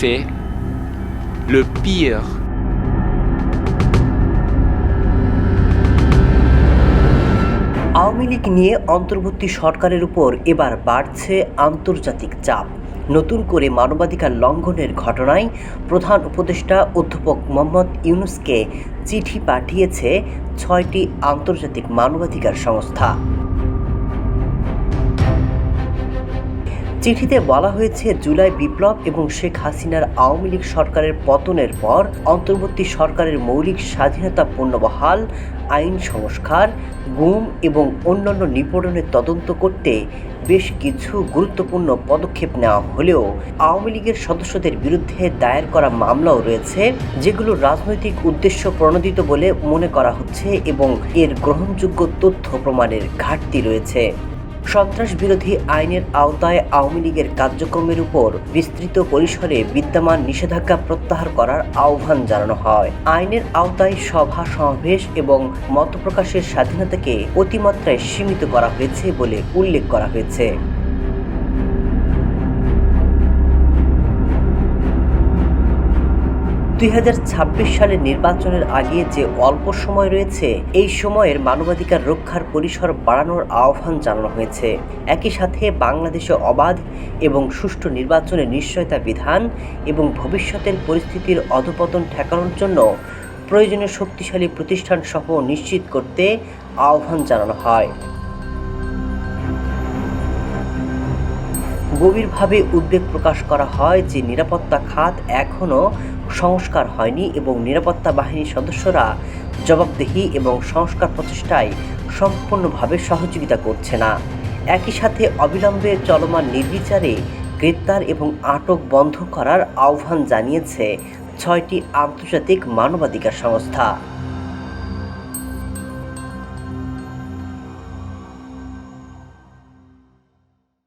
fait le pire. Awami League নিয়ে অন্তর্বর্তী সরকারের উপর এবার বাড়ছে আন্তর্জাতিক চাপ। নতুন করে মানবাধিকার লঙ্ঘনের ঘটনায় প্রধান উপদেষ্টা অধ্যাপক মোহাম্মদ ইউনুসকে চিঠি পাঠিয়েছে ছয়টি আন্তর্জাতিক মানবাধিকার সংস্থা। চিঠিতে বলা হয়েছে, জুলাই বিপ্লব এবং শেখ হাসিনার আওয়ামী লীগ সরকারের পতনের পর অন্তর্বর্তী সরকারের মৌলিক স্বাধীনতা পুনর্বহাল আইন সংস্কার, গুম এবং অন্যান্য নিপীড়নের তদন্ত করতে বেশ কিছু গুরুত্বপূর্ণ পদক্ষেপ নেওয়া হলেও আওয়ামী লীগের সদস্যদের বিরুদ্ধে দায়ের করা মামলাও রয়েছে, যেগুলো রাজনৈতিক উদ্দেশ্য প্রণোদিত বলে মনে করা হচ্ছে এবং এর গ্রহণযোগ্য তথ্য প্রমাণের ঘাটতি রয়েছে। সন্ত্রাস বিরোধী আইনের আওতায় আওয়ামী লীগের কার্যক্রমের উপর বিস্তৃত পরিসরে বিদ্যমান নিষেধাজ্ঞা প্রত্যাহার করার আহ্বান জানানো হয়। আইনের আওতায় সভা, সমাবেশ এবং মত প্রকাশের স্বাধীনতাকে অতিমাত্রায় সীমিত করা হয়েছে বলে উল্লেখ করা হয়েছে। দুই হাজার ছাব্বিশ সালের নির্বাচনের আগে যে অল্প সময় রয়েছে, এই সময়ের মানবাধিকার রক্ষার পরিসর বাড়ানোর আহ্বান জানানো হয়েছে। একই সাথে বাংলাদেশে অবাধ এবং সুষ্ঠু নির্বাচনের নিশ্চয়তা বিধান এবং ভবিষ্যতের পরিস্থিতির অধপতন ঠেকানোর জন্য প্রয়োজনীয় শক্তিশালী প্রতিষ্ঠান সহ নিশ্চিত করতে আহ্বান জানানো হয়। গভীরভাবে উদ্বেগ প্রকাশ করা হয় যে নিরাপত্তা খাত এখনও সংস্কার হয়নি এবং নিরাপত্তা বাহিনীর সদস্যরা জবাবদেহি এবং সংস্কার প্রচেষ্টায় সম্পূর্ণভাবে সহযোগিতা করছে না। একই সাথে অবিলম্বে চলমান নির্বিচারে গ্রেপ্তার এবং আটক বন্ধ করার আহ্বান জানিয়েছে ছয়টি আন্তর্জাতিক মানবাধিকার সংস্থা।